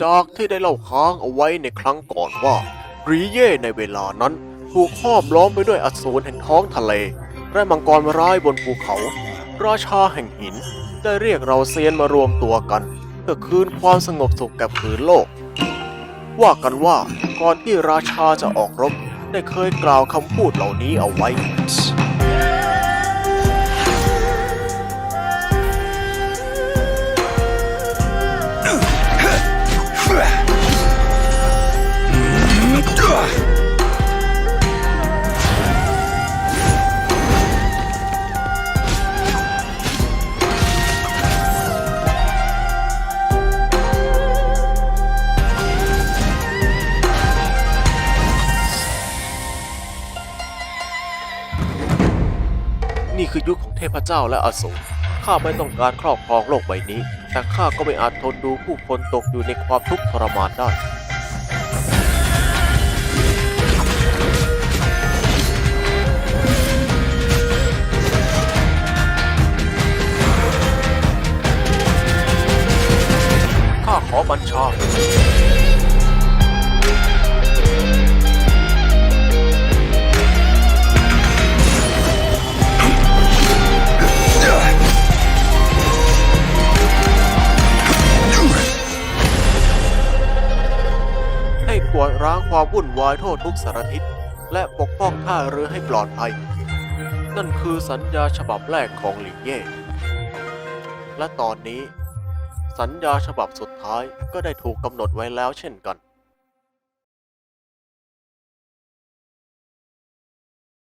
จากที่ได้เล่าค้างเอาไว้ในครั้งก่อนว่ารีเย่ในเวลานั้น ถูกห้อมล้อมไปด้วยอสูรแห่งท้องทะเล และมังกรร้ายบนภูเขา ราชาแห่งหิน ได้เรียกเราเซียนมารวมตัวกัน เพื่อคืนความสงบสุขแก่ผืนโลก ว่ากันว่าก่อนที่ราชาจะออกรบ ได้เคยกล่าวคำพูดเหล่านี้เอาไว้ นี่คือยุคของเทพเจ้าและอสูรข้าไม่ต้องการครอบครองโลกใบนี้ แต่ข้าก็ไม่อาจทนดูผู้คนตกอยู่ในความทุกข์ทรมานได้ข้าขอบัญชา กวาดร้างความวุ่นวายทั่วทุกสารทิศและปกป้องท่าเรือให้ปลอดภัย นั่นคือสัญญาฉบับแรกของหลิงเย่ และตอนนี้ สัญญาฉบับสุดท้ายก็ได้ถูกกำหนดไว้แล้วเช่นกัน